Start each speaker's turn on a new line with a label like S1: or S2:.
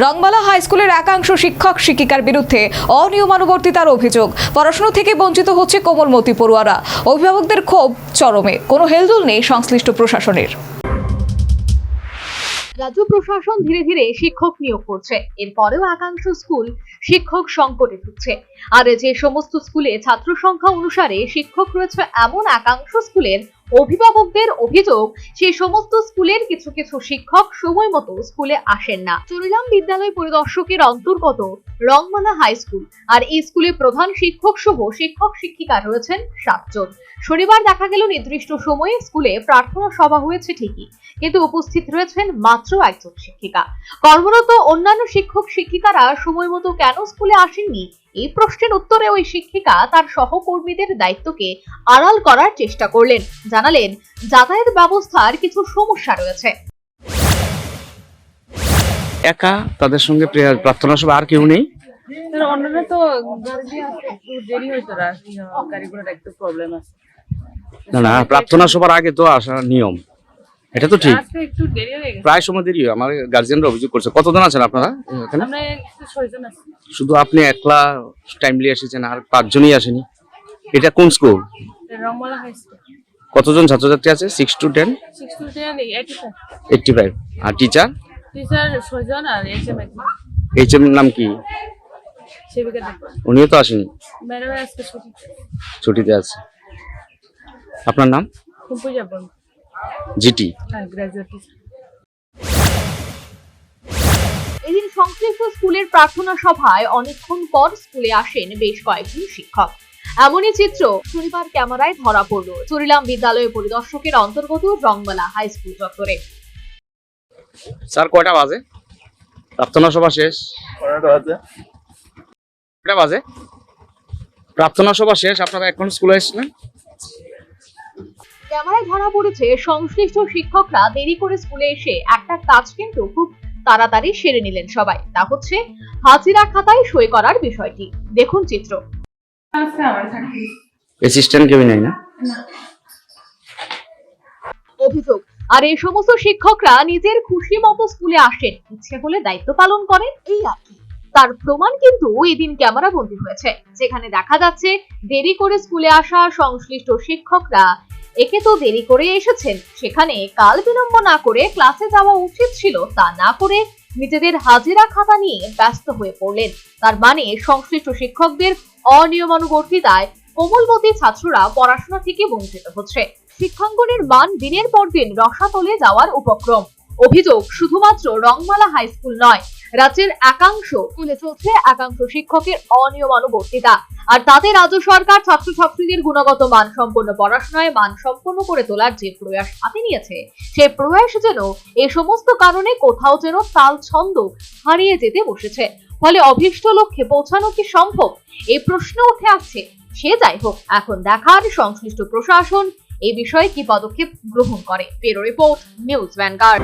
S1: Rangmala high স্কুলের একাংশ শিক্ষক শিক্ষিকার বিরুদ্ধে অনিয়মানুবর্তিতার অভিযোগ। পড়াশোনা থেকে বঞ্চিত হচ্ছে কোমলমতি পড়ুয়ারা। অভিভাবকদের ক্ষোভ চরমে। কোনো হেলদোল নেই সংশ্লিষ্ট প্রশাসনের।
S2: রাজ্য প্রশাসন ধীরে ধীরে শিক্ষক নিয়োগ করছে। এরপরেও একাংশ স্কুল শিক্ষক সংকটে ঢুকছে আর যে সমস্ত স্কুলে ছাত্র সংখ্যা অনুসারে শিক্ষক রয়েছে, এমন একাংশ স্কুলের অভিভাবকদের অভিযোগ সেই সমস্ত স্কুলের কিছু কিছু শিক্ষক সময় মতো স্কুলে আসেন না। চুরিলাম বিদ্যালয় পরিদর্শকের অন্তর্গত রংমালা হাই স্কুল আর এই স্কুলে প্রধান শিক্ষক সহ শিক্ষক শিক্ষিকা রয়েছেন সাতজন। শনিবার দেখা গেল নির্দিষ্ট সময়ে স্কুলে প্রার্থনা সভা হয়েছে ঠিকই, কিন্তু উপস্থিত রয়েছেন মাত্র একজন শিক্ষিকা। কর্মরত অন্যান্য শিক্ষক শিক্ষিকারা সময় মতো কেন স্কুলে আসেননি? এই প্রশ্নের উত্তরে ওই শিক্ষিকা তার সহকর্মীদের দায়িত্বকে আড়াল করার চেষ্টা করলেন। জানালেন যাতায়াত ব্যবস্থার কিছু সমস্যা রয়েছে।
S3: একা তাদের সঙ্গে প্রেয়ার প্রার্থনা সভা আর কেউ নেই?
S4: অন্যরা তো গাড়ি দিয়ে আসতে একটু দেরি হইতো না গাড়িগুলোর একটু প্রবলেম আছে।
S3: না না প্রার্থনা সভার আগে তো আসার নিয়ম। এটা তো ঠিক। প্রায় সময় দেরি আমার গার্জিয়ানরা অভিযোগ করছে। কতজন আছেন আপনারা এখানে? শুধু আপনি একলা টাইমলি এসেছেন আর পাঁচজনই আসেনি। এটা কোন স্কুল কতজন ছাত্রছাত্রী আছে? Six to ten eighty five R teacher
S4: H M
S3: নাম কি? উনিও তো আসেনি। ছুটিতে। আছে। আপনার নাম? জিটি।
S4: হ্যাঁ
S2: এদিন সংশ্লিষ্ট স্কুলের প্রার্থনা সভায় অনেকক্ষণ পর স্কুলে আসেন বেশ কয়েকজন শিক্ষক। এমনই চিত্র শনিবার ক্যামেরায় ধরা পড়ল চুরিলাম বিদ্যালয় পরিদর্শকের অন্তর্গত রংমালা হাই স্কুল চত্বরে।
S3: স্যার কয়টা বাজে? প্রার্থনা সভা শেষ। কয়টা বাজে? প্রার্থনা সভা শেষ আপনারা এখন স্কুলে এসেছিলেন?
S2: ক্যামেরায় ধরা পড়েছে সংশ্লিষ্ট শিক্ষকরা দেরি করে স্কুলে এসে একটা কাজ কিন্তু খুব তাড়াতাড়ি সেরে নিলেন সবাই। তা হচ্ছে হাজিরা খাতায় সই করার বিষয়টি। দেখুন চিত্র।
S4: আজকে আমার থাকবে
S3: অ্যাসিস্ট্যান্ট কেউ নেই না।
S2: অভিযোগ আর এই সমস্ত শিক্ষকরা নিজের খুশি মতো স্কুলে আসেন ইচ্ছে হলে দায়িত্ব পালন করেন এই আর কি। তার প্রমাণ কিন্তু এদিন ক্যামেরা বন্দী হয়েছে যেখানে দেখা যাচ্ছে দেরি করে স্কুলে আসা সংশ্লিষ্ট শিক্ষকরা একে তো দেরি করে এসেছেন। সেখানে কাল বিলম্ব না করে ক্লাসে যাওয়া উচিত ছিল, তা না করে নিজেদের হাজিরা খাতা নিয়ে ব্যস্ত হয়ে পড়লেন। তার মানে সংশ্লিষ্ট শিক্ষকদের অনিয়মানুবর্তিতায় কোমলবতী ছাত্ররা পড়াশোনা থেকে বঞ্চিত হচ্ছে। শিক্ষাঙ্গনের মান দিনের পর দিন রসাতলে যাওয়ার উপক্রম। অভিযোগ শুধুমাত্র রংমালা হাই স্কুল নয়, রাজ্যের একাংশ স্কুলে চলছে একাংশ শিক্ষকের অনিয়মানুবর্তিতা। আর তাতে রাজ্য সরকার ছাত্রছাত্রীদের গুণগত মান সম্পন্ন পড়াশোনায় মান সম্পন্ন করে তোলার যে প্রয়াস হাতে নিয়েছে সেই প্রয়াস যেন এ সমস্ত কারণে কোথাও যেন তাল ছন্দ হারিয়ে যেতে বসেছে। ফলে অভীষ্ট লক্ষ্যে পৌঁছানো কি সম্ভব? এই প্রশ্ন উঠে আসছে। সে যাই হোক, এখন দেখার সংশ্লিষ্ট প্রশাসন এই বিষয়ে কি পদক্ষেপ গ্রহণ করে? পেরো রিপোর্ট নিউজ ভ্যানগার্ড।